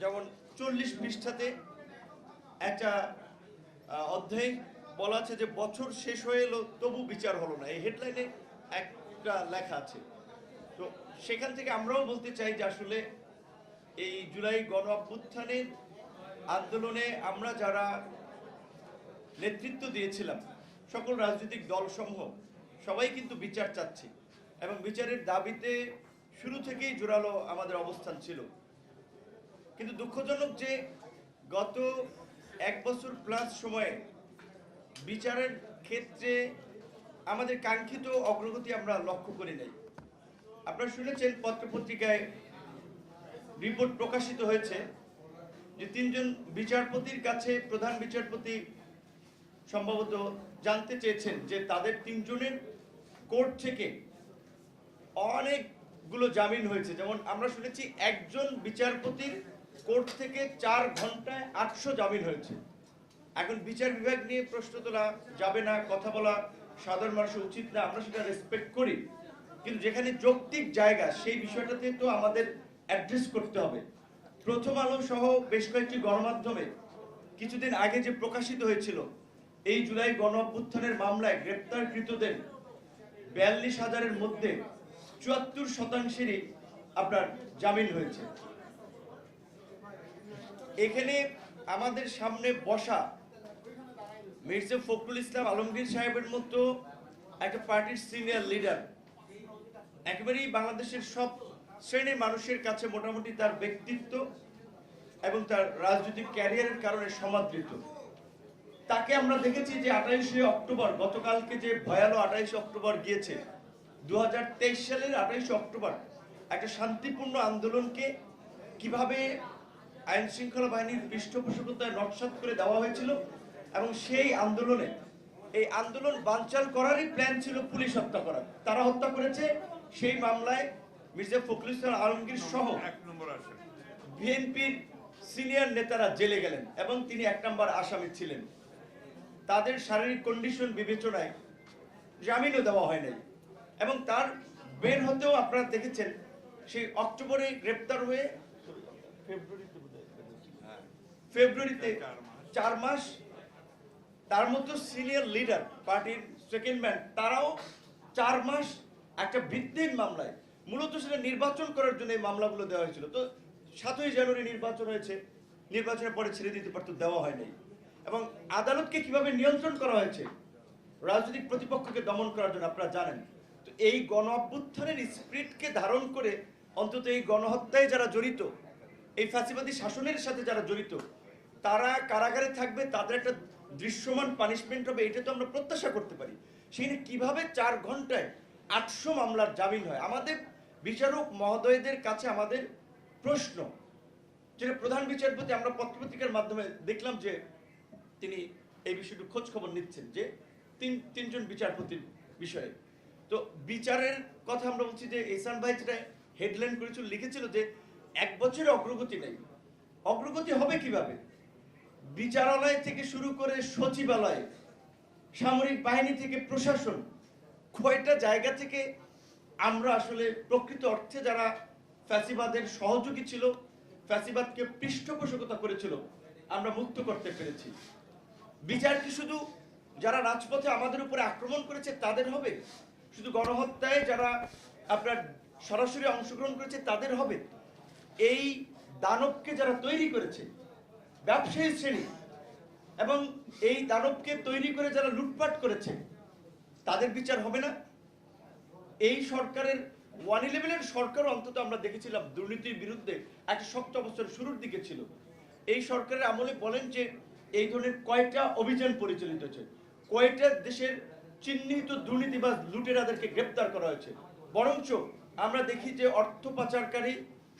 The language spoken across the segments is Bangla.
যেমন চল্লিশ পৃষ্ঠাতে একটা অধ্যায় বলা আছে যে বছর শেষ হয়ে এলো, তবু বিচার হলো না। এই হেডলাইনে একটা লেখা আছে। তো সেখান থেকে আমরাও বলতে চাই যে আসলে এই জুলাই গণ অভ্যুত্থানের আন্দোলনে আমরা যারা নেতৃত্ব দিয়েছিলাম, সকল রাজনৈতিক দলসমূহ, সবাই কিন্তু বিচার চাচ্ছে এবং বিচারের দাবিতে শুরু থেকেই জোরালো আমাদের অবস্থান ছিল। কিন্তু দুঃখজনক যে গত এক বছর প্লাস সময়ে বিচারের ক্ষেত্রে আমাদের কাঙ্ক্ষিত অগ্রগতি আমরা লক্ষ্য করি নাই। আপনারা শুনেছেন পত্রপত্রিকায় রিপোর্ট প্রকাশিত হয়েছে যে তিনজন বিচারপতির কাছে প্রধান বিচারপতি সম্ভবত জানতে চেয়েছেন যে তাদের তিনজনের কোর্ট থেকে অনেকগুলো জামিন হয়েছে। যেমন আমরা শুনেছি একজন বিচারপতির কোর্ট থেকে চার ঘন্টায় আটশো জামিন হয়েছে। এখন বিচার বিভাগ নিয়ে প্রশ্ন তোলা যাবে না, কথা বলা সাধারণ মানুষের উচিত না, আমরা সেটা রেসপেক্ট করি। কিন্তু যেখানে যৌক্তিক জায়গা, সেই বিষয়টাতে তো আমাদের অ্যাড্রেস করতে হবে। প্রথম আলো সহ বেশ কয়েকটি গণমাধ্যমে কিছুদিন আগে যে প্রকাশিত হয়েছিল, এই জুলাই গণ অভ্যুত্থানের মামলায় গ্রেপ্তারকৃতদের বিয়াল্লিশ হাজারের মধ্যে চুয়াত্তর শতাংশেরই আপনার জামিন হয়েছে। এখানে আমাদের সামনে বসা মির্জা ফখরুল ইসলাম আলমগীর সাহেবের মতো একটা পার্টির সিনিয়র লিডার, একেবারেই বাংলাদেশের সব শ্রেণির মানুষের কাছে মোটামুটি তার ব্যক্তিত্ব এবং তার রাজনৈতিক ক্যারিয়ারের কারণে সমাদৃত। তাকে আমরা দেখেছি যে আঠাইশে অক্টোবর, গতকালকে যে ভয়ালো আঠাইশে অক্টোবর গিয়েছে দু হাজার তেইশ সালের আঠাইশে অক্টোবর একটা শান্তিপূর্ণ আন্দোলনকে কীভাবে আইন শৃঙ্খলা বাহিনীর পৃষ্ঠপোষকতায় নকশাত করে দেওয়া হয়েছিল এবং সেই আন্দোলনে এই আন্দোলন বানচাল করারই প্ল্যান ছিল পুলিশ হত্যা করার। তারা হত্যা করেছে সেই মামলায় মির্জা ফখরুল ইসলাম আলমগীর সহ এক নম্বর আসে বিএনপির সিনিয়র নেতারা জেলে গেলেন এবং তিনি এক নম্বর আসামি ছিলেন। তাদের শারীরিক কন্ডিশন বিবেচনায় জামিনও দেওয়া হয় নাই এবং তার বের হতেও আপনারা দেখেছেন সেই অক্টোবরে গ্রেপ্তার হয়ে হ্যাঁ ফেব্রুয়ারিতে চার মাস। তার মতো সিনিয়র লিডার পার্টির সেকেন্ড ম্যান তারাও চার মাস একটা ভিত্তিহীন মামলায়। মূলত সেটা নির্বাচন করার জন্য এই মামলাগুলো দেওয়া হয়েছিল। তো সাতই জানুয়ারি নির্বাচন হয়েছে। নির্বাচনের পরে ছেড়ে দিতে পারতো, দেওয়া হয় নাই। এবং আদালতকে কীভাবে নিয়ন্ত্রণ করা হয়েছে, রাজনৈতিক প্রতিপক্ষকে দমন করার জন্য আপনারা জানেন। তো এই গণ অভ্যুত্থানের স্পিরিটকে ধারণ করে অন্তত এই গণহত্যায় যারা জড়িত, এই ফাঁসিবাদী শাসনের সাথে যারা জড়িত তারা কারাগারে থাকবে, তাদের একটা দৃশ্যমান পানিশমেন্ট হবে, এটা তো আমরা প্রত্যাশা করতে পারি। সেখানে কীভাবে চার ঘন্টায় আটশো মামলার জামিন হয়? আমাদের বিচারক মহোদয়দের কাছে আমাদের প্রশ্ন, যেটা প্রধান বিচারপতি, আমরা পত্রপত্রিকার মাধ্যমে দেখলাম যে তিনি এই বিষয়টি খোঁজ খবর নিচ্ছেন, যে তিন, তিনজন বিচারপতির বিষয়ে। তো বিচারের কথা আমরা বলছি যে এসান ভাই যেটা হেডলাইন করেছিল, লিখেছিল যে এক বছরে অগ্রগতি নেই। অগ্রগতি হবে কীভাবে? বিচারালয় থেকে শুরু করে সচিবালয়, সামরিক বাহিনী থেকে প্রশাসন, কয়টা জায়গা থেকে আমরা আসলে প্রকৃত অর্থে যারা ফ্যাসিবাদের সহযোগী ছিল, ফ্যাসিবাদকে পৃষ্ঠপোষকতা করেছিল, আমরা মুক্ত করতে পেরেছি। বিচার কি শুধু যারা রাজপথে আমাদের উপরে আক্রমণ করেছে তাদের হবে? শুধু গণহত্যায় যারা আপনার সরাসরি অংশগ্রহণ করেছে তাদের হবে? এই দানবকে যারা তৈরি করেছে ব্যবসায়ী শ্রেণি এবং এই দানবকে তৈরি করে যারা লুটপাট করেছে, তাদের বিচার হবে না। এই সরকারের ওয়ান ইলেভেনের সরকার অন্তত আমরা দেখেছিলাম দুর্নীতির বিরুদ্ধে একটা শক্ত অবস্থার শুরুর দিকে ছিল। এই সরকারের আমলে বলেন যে এই ধরনের কয়টা অভিযান পরিচালিত হয়েছে। কয়টা দেশের চিহ্নিত দুর্নীতিবাজ লুটেরাদেরকে গ্রেপ্তার করা হয়েছে। বরঞ্চ আমরা দেখি যে অর্থ পাচারকারী,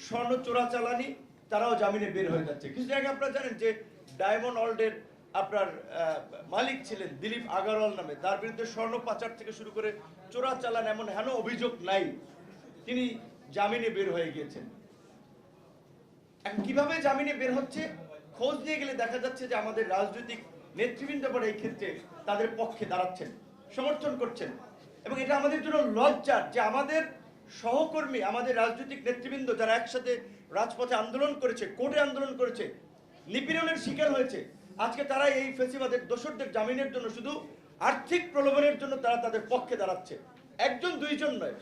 স্বর্ণ চোরাচালানি তারাও জামিনে বের হয়ে যাচ্ছে। কিছু আগে আপনারা জানেন যে ডায়মন্ড অল্ডের আপনার মালিক ছিলেন দিলীপ আগারওয়াল নামে। তার বিরুদ্ধে স্বর্ণ পাচার থেকে শুরু করে চোরাচালান এমন হেন অভিযোগ নাই। তিনি জামিনে বের হয়ে গিয়েছেন। কীভাবে জামিনে বের হচ্ছে? খোঁজ নিয়ে গেলে দেখা যাচ্ছে যে আমাদের রাজনৈতিক নেতৃবৃন্দ এই ক্ষেত্রে তাদের পক্ষে দাঁড়াচ্ছেন, সমর্থন করছেন। এবং এটা আমাদের জন্য লজ্জার যে আমাদের সহকর্মী, আমাদের রাজনৈতিক নেতৃবৃন্দ যারা একসাথে রাজপথে আন্দোলন করেছে, কোর্টে আন্দোলন করেছে, নিপীড়নের শিকার হয়েছে। আজকে তারা এই ফেসিবাদের দোষরদের জামিনের জন্য শুধু আর্থিক প্রলোভনের জন্য তারা তাদের পক্ষে দাঁড়াচ্ছে। একজন, দুইজন নয়,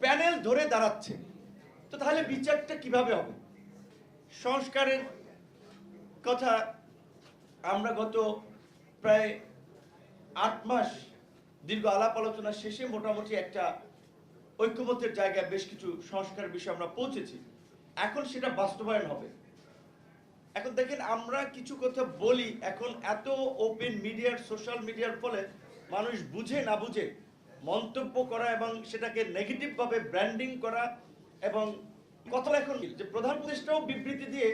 প্যানেল ধরে দাঁড়াচ্ছে। তো তাহলে বিচারটা কীভাবে হবে? সংস্কারের কথা আমরা গত প্রায় আট মাস দীর্ঘ আলাপ আলোচনা শেষে মোটামুটি একটা ঐক্যমত্যের জায়গায় বেশ কিছু সংস্কার বিষয়ে আমরা পৌঁছেছি। এখন সেটা বাস্তবায়ন হবে। এখন দেখেন আমরা কিছু কথা বলি, এখন এত ওপেন মিডিয়ার সোশ্যাল মিডিয়ার ফলে মানুষ বুঝে না বুঝে মন্তব্য করা এবং সেটাকে নেগেটিভ ভাবে ব্র্যান্ডিং করা এবং কথা এখন যে প্রধান প্রতিষ্ঠাও বিবৃতি দিয়ে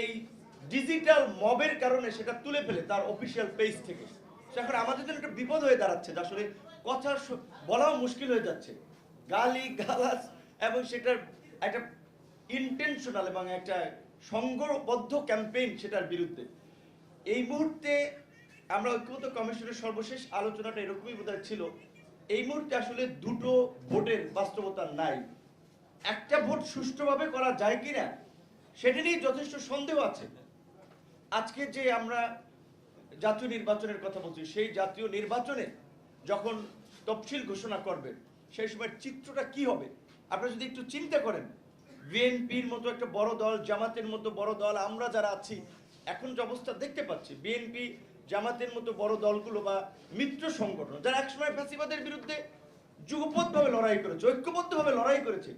এই ডিজিটাল মবের কারণে সেটা তুলে ফেলে তার অফিসিয়াল পেজ থেকে। এখন আমাদের জন্য একটা বিপদ হয়ে দাঁড়াচ্ছে যে আসলে কথা বলাও মুশকিল হয়ে যাচ্ছে। গালি, গালাজ এবং সেটার একটা ইন্টেনশনাল এবং একটা সংঘবদ্ধ ক্যাম্পেইন সেটার বিরুদ্ধে। এই মুহূর্তে আমরা ঐক্যমত্য কমিশনের সর্বশেষ আলোচনাটা এরকমই বোধহয় ছিল। এই মুহূর্তে আসলে দুটো ভোটের বাস্তবতা নাই। একটা ভোট সুষ্ঠুভাবে করা যায় কিনা, সেটা নিয়ে যথেষ্ট সন্দেহ আছে। আজকে যে আমরা জাতীয় নির্বাচনের কথা বলছি, সেই জাতীয় নির্বাচনে যখন তফসিল ঘোষণা করবে সেই সময় চিত্রটা কি হবে? আপনারা যদি একটু চিন্তা করেন বিএনপির মতো একটা বড় দল, জামাতের মতো বড় দল আমরা যারা আছি, এখন যে অবস্থা দেখতে পাচ্ছি, বিএনপি, জামাতের মতো বড় দলগুলো বা মিত্র সংগঠন যারা একসময় ফ্যাসিবাদের বিরুদ্ধে যুগপথভাবে লড়াই করেছে, ঐক্যবদ্ধভাবে লড়াই করেছে,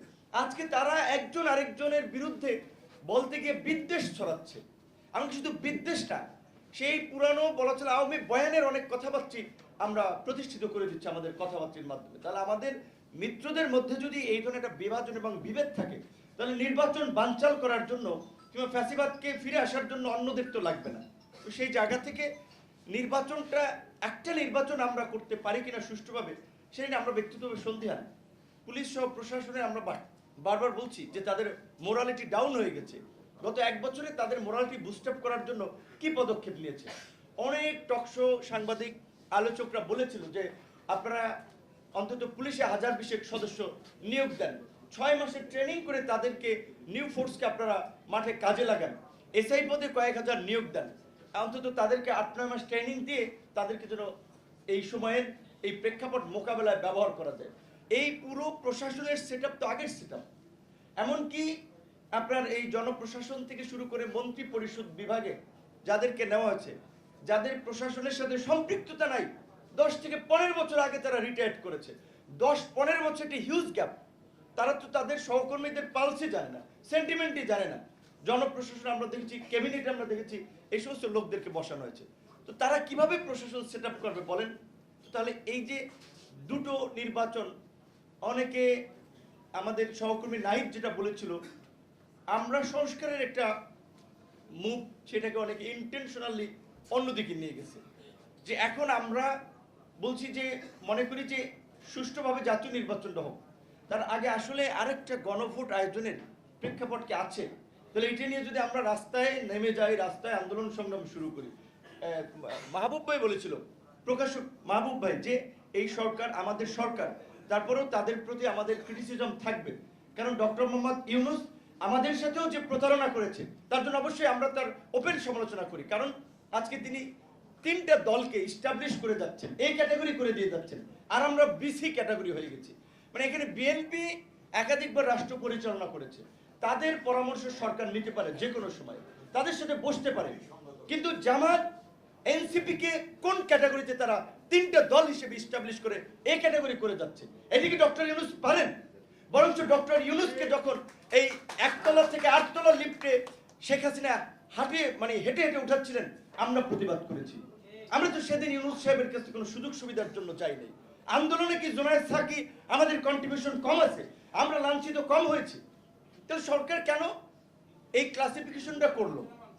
আজকে তারা একজন আরেকজনের বিরুদ্ধে বলতে গিয়ে বিদ্বেষ ছড়াচ্ছে। এমনকি শুধু বিদ্বেষটা সেই পুরানো বলা চলে আওয়ামী বয়ানের অনেক কথাবার্তি আমরা প্রতিষ্ঠিত করে দিচ্ছি আমাদের কথাবার্তির মাধ্যমে। তাহলে আমাদের মিত্রদের মধ্যে যদি এই ধরনের একটা বিভাজন এবং বিভেদ থাকে তাহলে নির্বাচন বানচাল করার জন্য কিংবা ফ্যাসিবাদকে ফিরে আসার জন্য অন্যদের তো লাগবে না। তো সেই জায়গা থেকে নির্বাচনটা, একটা নির্বাচন আমরা করতে পারি কিনা সুষ্ঠুভাবে সেটা আমরা ব্যক্তিগতভাবে সন্দেহান পুলিশ সহ প্রশাসনে আমরা বারবার বলছি যে তাদের মোরালিটি ডাউন হয়ে গেছে। গত এক বছরে তাদের মোরালিটি বুস্ট আপ করার জন্য কি পদক্ষেপ নিয়েছে? অনেক টকশো সাংবাদিক, আলোচকরা বলেছিল যে আপনারা অন্তত পুলিশে হাজার বিশেক সদস্য নিয়োগ দেন। ছয় মাসের ট্রেনিং করে তাদেরকে নিউ ফোর্সকে আপনারা মাঠে কাজে লাগান। এসআই পদে কয়েক হাজার নিয়োগ দেন। অন্তত তাদেরকে আট, নয় মাস ট্রেনিং দিয়ে তাদেরকে যেন এই সময়ের এই প্রেক্ষাপট মোকাবেলায় ব্যবহার করা যায়। এই পুরো প্রশাসনের সেট তো আগের সেট আপ এমনকি আপনার এই জনপ্রশাসন থেকে শুরু করে মন্ত্রী পরিষদ বিভাগে যাদেরকে নেওয়া হয়েছে, যাদের প্রশাসনের সাথে সম্পৃক্ততা নাই, দশ থেকে পনেরো বছর আগে তারা রিটায়ার্ড করেছে। দশ, পনেরো বছর একটি হিউজ গ্যাপ তারা তো তাদের সহকর্মীদের পালসে জানে না সেন্টিমেন্টই জানে না। জনপ্রশাসন আমরা দেখেছি ক্যাবিনেটে আমরা দেখেছি, এই সমস্ত লোকদেরকে বসানো হয়েছে। তো তারা কীভাবে প্রশাসন সেট করবে বলেন? তাহলে এই যে দুটো নির্বাচন, অনেকে আমাদের সহকর্মী নাইট যেটা বলেছিল, আমরা সংস্কারের একটা মুভ সেটাকে অনেকে ইন্টেনশনালি অন্যদিকে নিয়ে গেছে। যে এখন আমরা বলছি যে, মনে করি যে সুষ্ঠুভাবে জাতীয় নির্বাচনটা হোক। তার আগে আসলে আরেকটা গণভোট আয়োজনের প্রেক্ষাপট কি আছে? তাহলে এটা নিয়ে যদি আমরা রাস্তায় নেমে যাই, রাস্তায় আন্দোলন সংগ্রাম শুরু করি মাহবুব ভাই বলেছিল, প্রকাশক মাহবুব ভাই, যে এই সরকার আমাদের সরকার, তারপরেও তাদের প্রতি আমাদের ক্রিটিসিজম থাকবে। কারণ ডক্টর মোহাম্মদ ইউনুস আমাদের সাথেও যে প্রতারণা করেছে, তার জন্য অবশ্যই আমরা তার ওপেন সমালোচনা করি। কারণ আজকে তিনি তিনটা দলকে ইস্টাবলিশ করে যাচ্ছেন এই ক্যাটাগরি করে দিয়ে যাচ্ছেন, আর আমরা বিসি ক্যাটাগরি হয়ে গেছি। মানে এখানে বিএনপি একাধিকবার রাষ্ট্র পরিচালনা করেছে। তাদের পরামর্শ সরকার নিতে পারে যে কোনো সময়। তাদের সাথে বসতে পারে। কিন্তু জামাত এনসিপি কে কোন ক্যাটাগরিতে তারা তিনটা দল হিসেবে ইস্টাবলিশ করে এই ক্যাটাগরি করে যাচ্ছে? এদিকে ডক্টর ইউনুস পারেন। বরঞ্চ ডক্টর ইউনুসকে যখন এই একতলা থেকে আটতলা লিফটে শেখ হাসিনা হাঁটিয়ে মানে হেঁটে হেঁটে উঠাচ্ছিলেন, আমরা প্রতিবাদ করেছি। আমরা তো সেদিন ইউনুস সাহেবের কাছে কোনো সুযোগ সুবিধার জন্য চাই নাই। আন্দোলনে কি জোনায়েদ সাকি আমাদের কন্ট্রিবিউশন কম আছে? আমরা লাঞ্ছিত কম হয়েছি। তাহলে সরকার কেন এই ক্লাসিফিকেশনটা করল?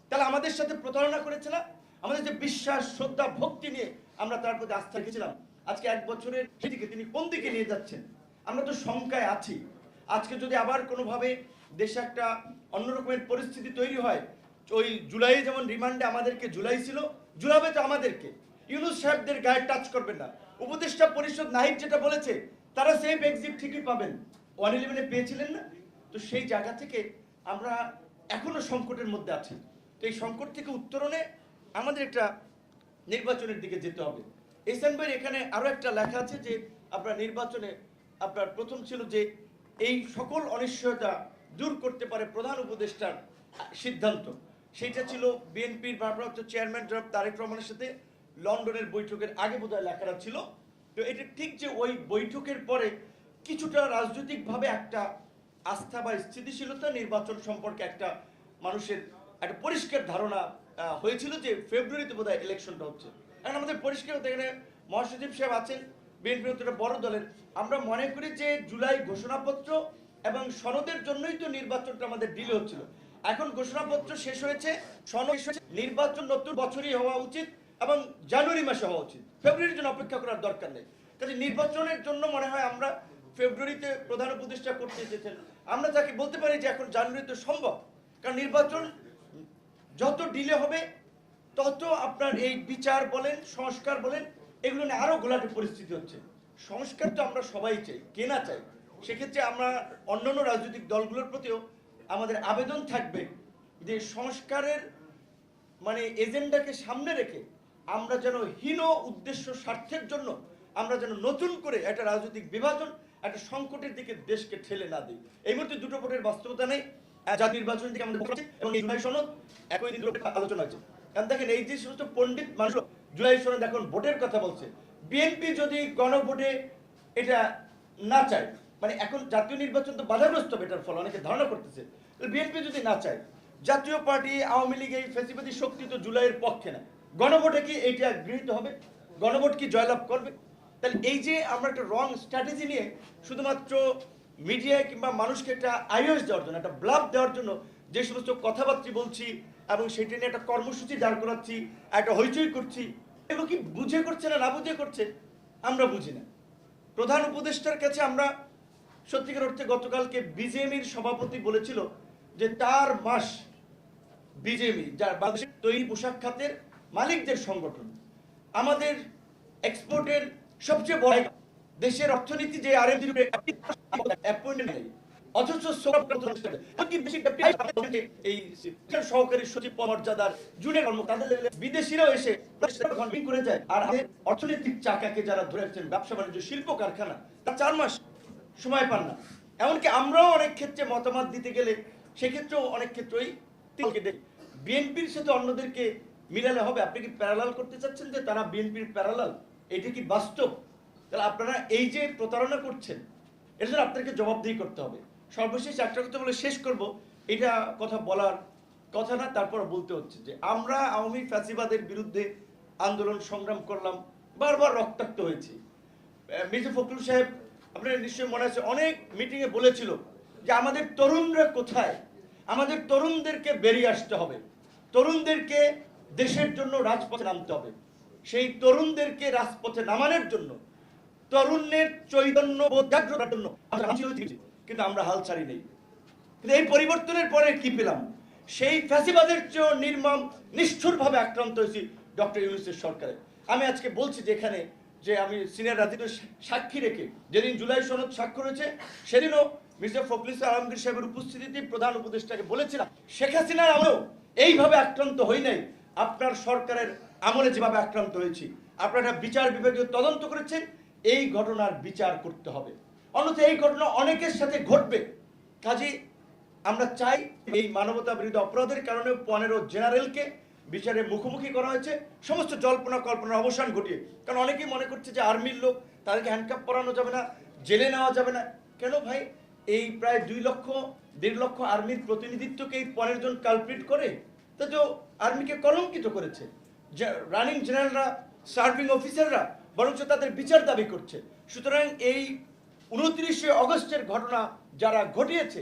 তাহলে আমাদের সাথে প্রতারণা করেছে না? আমাদের যে বিশ্বাস, শ্রদ্ধা, ভক্তি নিয়ে আমরা তার প্রতি আস্থা রেখেছিলাম। আজকে এক বছরের সেদিকে তিনি কোন দিকে নিয়ে যাচ্ছেন? আমরা তো শঙ্কায় আছি। আজকে যদি আবার কোনোভাবে দেশে একটা অন্যরকমের পরিস্থিতি তৈরি হয় ওই জুলাই যেমন রিমান্ডে আমাদেরকে জুলাই ছিল জুলাবে তো আমাদেরকে। ইউনুস সাহেবদের গায়ে টাচ করবেন না। উপদেষ্টা পরিষদ নাহিদ যেটা বলেছে, তারা সেফ এক্সিট ঠিকই পাবেন। ওয়ান ইলেভেনে পেয়েছিলেন না? তো সেই জায়গা থেকে আমরা এখনও সংকটের মধ্যে আছি। তো এই সংকট থেকে উত্তরণে আমাদের একটা নির্বাচনের দিকে যেতে হবে। এসএন ভাইয়ের এখানে আরও একটা লেখা আছে যে, আপনার নির্বাচনে আপনার প্রথম ছিল যে এই সকল অনিশ্চয়তা দূর করতে পারে প্রধান উপদেষ্টার সিদ্ধান্ত। সেটা ছিল বিএনপির ভারপ্রাপ্ত চেয়ারম্যান জনাব তারেক রহমানের সাথে লন্ডনের বৈঠকের আগে বোধহয় লেখাটা ছিল। তো এটা ঠিক যে ওই বৈঠকের পরে কিছুটা রাজনৈতিকভাবে একটা আস্থা বা স্থিতিশীলতা নির্বাচন সম্পর্কে একটা মানুষের একটা পরিষ্কার ধারণা হয়েছিল যে ফেব্রুয়ারিতে বোধহয় ইলেকশনটা হচ্ছে। এখন আমাদের পরিষ্কার হতে এখানে মহাসচিব সাহেব আছেন, বিএনপি একটা বড় দলের। আমরা মনে করি যে জুলাই ঘোষণাপত্র এবং সনদের জন্যই তো নির্বাচনটা আমাদের ডিলে হচ্ছিল। এখন ঘোষণাপত্র শেষ হয়েছে, সনদ নির্বাচন নতুন বছরই হওয়া উচিত। এবং জানুয়ারি মাসে হওয়া উচিত। ফেব্রুয়ারির জন্য অপেক্ষা করার দরকার নেই। কাজে নির্বাচনের জন্য মনে হয় আমরা ফেব্রুয়ারিতে প্রধান উপদেষ্টা করতে চেয়েছেন আমরা তাকে বলতে পারি যে এখন জানুয়ারিতে সম্ভব। কারণ নির্বাচন যত ডিলে হবে, তত আপনার এই বিচার বলেন, সংস্কার বলেন, এগুলো নিয়ে আরও গোলাটে পরিস্থিতি হচ্ছে। সংস্কার তো আমরা সবাই চাই, কে না চাই? সেক্ষেত্রে আমরা অন্যান্য রাজনৈতিক দলগুলোর প্রতিও আমাদের আবেদন থাকবে যে সংস্কারের মানে এজেন্ডাকে সামনে রেখে আমরা যেন হীন উদ্দেশ্য স্বার্থের জন্য আমরা যেন নতুন করে একটা রাজনৈতিক বিভাজন, একটা সংকটের দিকে দেশকে ঠেলে না দিই। এই মুহূর্তে দুটো ভোটের বাস্তবতা নেই। জাতীয় নির্বাচনের দিকে আমাদের এবং জুলাই সনদ একই দিন আলোচনা হচ্ছে কারণ দেখেন, এই যে সমস্ত পণ্ডিত মানুষ জুলাই সনদ এখন ভোটের কথা বলছে, বিএনপি যদি গণভোটে এটা না চায় মানে এখন জাতীয় নির্বাচন তো বাধাগ্রস্ত এটার ফলে, অনেকে ধারণা করতেছে। বিএনপি যদি না চায়, জাতীয় পার্টি, আওয়ামী লীগ, এই ফেসিবাদী শক্তি তো জুলাইয়ের পক্ষে না। গণভোটে কি এইটা গৃহীত হবে? গণভোট কি জয়লাভ করবে? তাহলে এই যে আমরা একটা রং স্ট্র্যাটেজি নিয়ে শুধুমাত্র মিডিয়ায় কিংবা মানুষকে একটা আইওএস দেওয়ার জন্য, একটা ব্লাভ দেওয়ার জন্য যে সমস্ত কথাবার্তা বলছি এবং সেটা নিয়ে একটা কর্মসূচি দাঁড় করাচ্ছি, একটা হইচই করছি, এগুলো কি বুঝে করছে না না বুঝে করছে? আমরা বুঝি না। প্রধান উপদেষ্টার কাছে আমরা সত্যিকার অর্থে গতকালকে বিজেপির সভাপতি বলেছিল যে তার মাস বিজেপি যার বাংলাদেশের তৈরি পোশাক খাতের মালিকদের সংগঠন। আমাদের এক্সপোর্টের সবচেয়ে বড় দেশের অর্থনীতি যে আর করে যায়। আর অর্থনৈতিক চাকাকে যারা ধরে রাখছেন, ব্যবসা বাণিজ্য, শিল্প কারখানা তা চার মাস সময় পান না। এমনকি আমরাও অনেক ক্ষেত্রে মতামত দিতে গেলে, সেক্ষেত্রেও অনেক ক্ষেত্রেই বিএনপির সাথে অন্যদেরকে মিলালে হবে। আপনি কি প্যারালাল করতে চাচ্ছেন যে তারা বিএনপির প্যারালাল এটা কি বাস্তব? তাহলে আপনারা এই যে প্রতারণা করছেন এর জন্য আপনাদেরকে জবাবদিহি করতে হবে। সর্বশেষ একটা কথা বলে শেষ করব। এটা কথা বলার কথা না, তারপর বলতে হচ্ছে যে আমরা আওয়ামী ফ্যাসিবাদের বিরুদ্ধে আন্দোলন সংগ্রাম করলাম, বারবার রক্তাক্ত হয়েছি। মির্জা ফখরুল সাহেব, আপনার নিশ্চয়ই মনে আছে, অনেক মিটিংয়ে বলেছিল যে আমাদের তরুণরা কোথায়? আমাদের তরুণদেরকে বেরিয়ে আসতে হবে। তরুণদেরকে দেশের জন্য রাজপথে নামতে হবে। সেই তরুণদেরকে রাজপথে নামানোর জন্য, তরুণের চৈতন্য বোধ জাগ্রতার জন্য কিন্তু আমরা হাল ছাড়ি নেই। কিন্তু এই পরিবর্তনের পরে কি পেলাম? সেই ফ্যাসিবাদের চেয়েও নির্মম, নিষ্ঠুরভাবে আক্রান্ত হয়েছি ডক্টর ইউনুসের সরকারে। আমি আজকে বলছি যে এখানে যে আমি সিনিয়র রাজনীতির সাক্ষী রেখে যেদিন জুলাই সনদ স্বাক্ষর হয়েছে, সেদিনও মির্জা ফখরুল আলমগীর সাহেবের উপস্থিতিতে প্রধান উপদেষ্টাকে বলেছিলাম, শেখ হাসিনার আমলেও এইভাবে আক্রান্ত হই নাই। আপনার সরকারের আমলে যেভাবে আক্রান্ত হয়েছি, আপনারা বিচার বিভাগীয় তদন্ত করেছেন, এই ঘটনার বিচার করতে হবে। অন্যথা এই ঘটনা অনেকের সাথে ঘটবে। কাজে আমরা চাই এই মানবতা বিরোধী অপরাধের কারণে পনেরো জেনারেলকে বিচারে মুখোমুখি করা হয়েছে। সমস্ত জল্পনা কল্পনার অবসান ঘটিয়ে। কারণ অনেকেই মনে করছে যে আর্মির লোক, তাদেরকে হ্যান্ডকাপ পরানো যাবে না, জেলে নেওয়া যাবে না। কেন ভাই? এই প্রায় দুই লক্ষ, দেড় লক্ষ আর্মির প্রতিনিধিত্বকে এই পনেরো জন কালপ্রিট করে? তো যে আর্মিকে কলঙ্কিত করেছে। রানিং জেনারেলরা, সার্ভিং অফিসাররা বরঞ্চ তাদের বিচার দাবি করছে। সুতরাং এই উনত্রিশে অগস্টের ঘটনা যারা ঘটিয়েছে,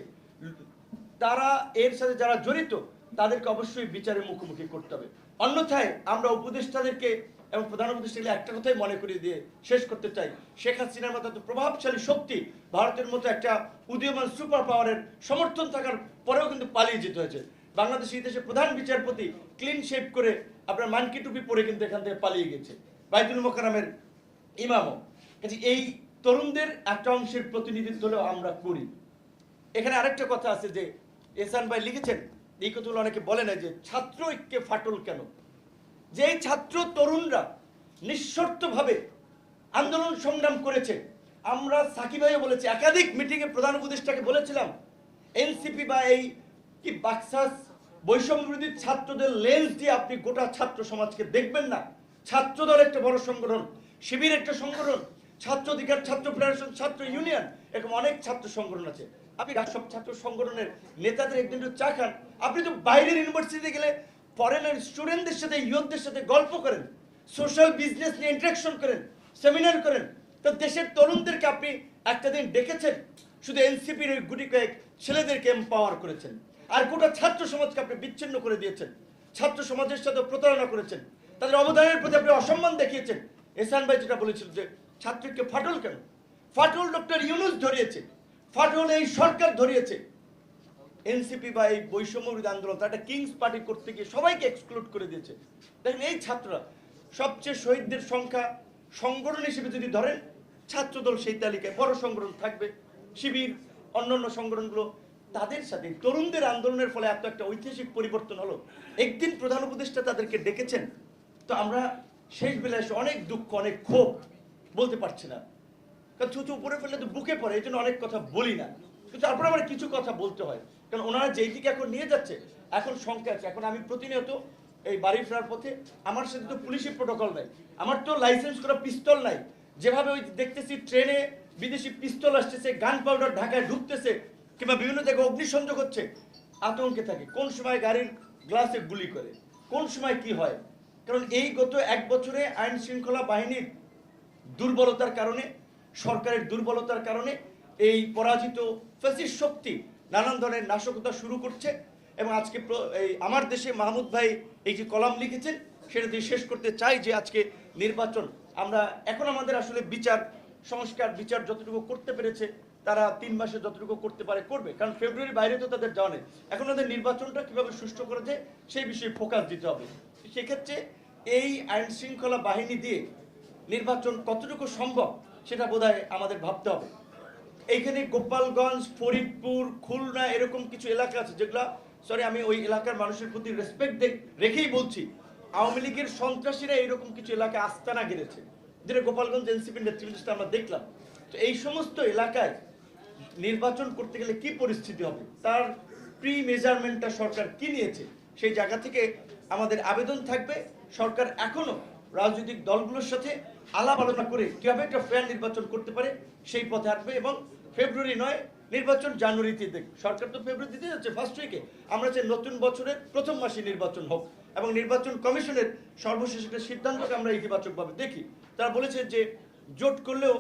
তারা এর সাথে যারা জড়িত, তাদেরকে অবশ্যই বিচারের মুখোমুখি করতে হবে। অন্যথায় আমরা উপদেষ্টাদেরকে এবং প্রধান উপদেষ্টাকে একটা কথাই মনে করিয়ে দিয়ে শেষ করতে চাই। শেখ হাসিনার মতো এত প্রভাবশালী শক্তি ভারতের মতো একটা উদীয়মান সুপার পাওয়ারের সমর্থন থাকার পরেও কিন্তু পালিয়ে যেতে হয়েছে। বাংলাদেশ এই দেশের প্রধান বিচারপতি ক্লিন শেপ করে আপনার মানকি টুপি পরে কিন্তু এখান থেকে পালিয়ে গেছে। বাইতুল মোকারামের ইমামও। কাজে এই তরুণদের একটা অংশের প্রতিনিধিত্ব হলেও আমরা করি। এখানে আরেকটা কথা আছে যে এসান ভাই লিখেছেন, এই কথাগুলো অনেকে বলে না যে ছাত্র ঐক্যে ফাটল কেন? যে এই ছাত্র তরুণরা নিঃশর্তভাবে আন্দোলন সংগ্রাম করেছে, আমরা সাকিব ভাইও বলেছি, একাধিক মিটিংয়ে প্রধান উপদেষ্টাকে বলেছিলাম, এনসিপি বা এই কি বাক্সাস বৈষম্য বিরোধী ছাত্রদের লেন্স দিয়ে আপনি গোটা ছাত্র সমাজকে দেখবেন না। ছাত্রদল একটা বড় সংগঠন, শিবির একটা সংগঠন, ছাত্র অধিকার, ছাত্র ফেডারেশন ছাত্র ইউনিয়ন এরকম অনেক ছাত্র সংগঠন আছে। আপনি সব ছাত্র সংগঠনের নেতাদের একদিন একটু চা খান। আপনি তো বাইরের ইউনিভার্সিটিতে গেলে ফরেনার স্টুডেন্টদের সাথে ইয়ুথদের সাথে গল্প করেন সোশ্যাল বিজনেস নিয়ে ইন্টারাকশন করেন সেমিনার করেন। তো দেশের তরুণদেরকে আপনি একটা দিন ডেকেছেন। শুধু এনসিপির ওই গুটি কয়েক ছেলেদেরকে এম্পাওয়ার করেছেন। আর গোটা ছাত্র সমাজকে আপনি বিচ্ছিন্ন করে দিয়েছেন। ছাত্র সমাজের সাথে প্রতারণা করেছেন। তাদের অবদানের প্রতি আপনি অসম্মান দেখিয়েছেন। এসান ভাই যেটা বলেছিল যে, ছাত্রকে ফাটল কেন? ফাটল ডক্টর ইউনুস ধরিয়েছে। ফাটল এই সরকার ধরিয়েছে। এনসিপি বা এই বৈষম্য আন্দোলন, তার কিংস পার্টি করতে গিয়ে সবাইকে এক্সক্লুড করে দিয়েছে। দেখেন এই ছাত্ররা সবচেয়ে শহীদদের সংখ্যা সংগঠন হিসেবে যদি ধরেন, ছাত্রদল সেই তালিকায় বড় সংগঠন থাকবে, শিবির, অন্যান্য সংগঠনগুলো তাদের সাথে, তরুণদের আন্দোলনের ফলে এত একটা ঐতিহাসিক পরিবর্তন হলো। একদিন প্রধান উপদেষ্টা তাদেরকে ডেকেছেন। তো আমরা শেষ বেলায় এসে অনেক দুঃখ, অনেক ক্ষোভ বলতে পারছি না। কারণ থুতু উপরে ফেললে তো বুকে পড়ে এই জন্য অনেক কথা বলি না। কিন্তু তারপরে আমার কিছু কথা বলতে হয়। কারণ ওনারা যেই দিকে এখন নিয়ে যাচ্ছে, এখন সংখ্যা আছে। এখন আমি প্রতিনিয়ত এই বাড়ি ফেরার পথে আমার সাথে তো পুলিশের প্রোটোকল নাই। আমার তো লাইসেন্স করা পিস্তল নাই। যেভাবে ওই দেখতেছি ট্রেনে বিদেশি পিস্তল আসতেছে গান পাউডার ঢাকায় ঢুকতেছে কিংবা বিভিন্ন জায়গায় অগ্নিসংযোগ হচ্ছে, আতঙ্কে থাকে। কোন সময় গাড়ির গ্লাসে গুলি করে, কোন সময় কি হয়? কারণ এই গত এক বছরে আইন শৃঙ্খলা বাহিনীর দুর্বলতার কারণে, সরকারের দুর্বলতার কারণে এই পরাজিত ফ্যাসিস্ট শক্তি নানান ধরনের নাশকতা শুরু করছে এবং আজকে এই আমার দেশে মাহমুদ ভাই এই যে কলাম লিখেছেন, সেটা দিয়ে শেষ করতে চাই যে আজকে নির্বাচন। আমরা এখন আমাদের আসলে বিচার, সংস্কার, বিচার যতটুকু করতে পেরেছে তারা তিন মাসে যতটুকু করতে পারে, করবে। কারণ ফেব্রুয়ারি বাইরে তো তাদের যাওয়া নেই। এখন ওদের নির্বাচনটা কীভাবে সুষ্ঠু করা যায় সেই বিষয়ে ফোকাস দিতে হবে। সেক্ষেত্রে এই আইন শৃঙ্খলা বাহিনী দিয়ে নির্বাচন কতটুকু সম্ভব, সেটা বোধহয় আমাদের ভাবতে হবে। এইখানে গোপালগঞ্জ, ফরিদপুর, খুলনা এরকম কিছু এলাকা আছে যেগুলা সরি আমি ওই এলাকার মানুষের প্রতি রেসপেক্ট রেখেই বলছি, আওয়ামী লীগের সন্ত্রাসীরা এরকম কিছু এলাকায় আস্তানা গেড়েছে। যেটা গোপালগঞ্জ এনসিপির নেতৃত্বে আমরা দেখলাম। তো এই সমস্ত এলাকায় নির্বাচন করতে গেলে কি পরিস্থিতি হবে? তার প্রি মেজারমেন্টটা সরকার কি নিয়েছে? সেই জায়গা থেকে আমাদের আবেদন থাকবে। সরকার এখনও রাজনৈতিক দলগুলোর সাথে আলাপ আলোচনা করে কীভাবে একটা ফেয়ার নির্বাচন করতে পারে, সেই পথে আসবে এবং ফেব্রুয়ারি নয়, নির্বাচন জানুয়ারিতে দেখ। সরকার তো ফেব্রুয়ারি দিতে যাচ্ছে ফার্স্ট উইকে আমরা চাই নতুন বছরের প্রথম মাসে নির্বাচন হোক এবং নির্বাচন কমিশনের সর্বশেষ একটা সিদ্ধান্তকে আমরা ইতিবাচকভাবে দেখি। তারা বলেছে যে জোট করলেও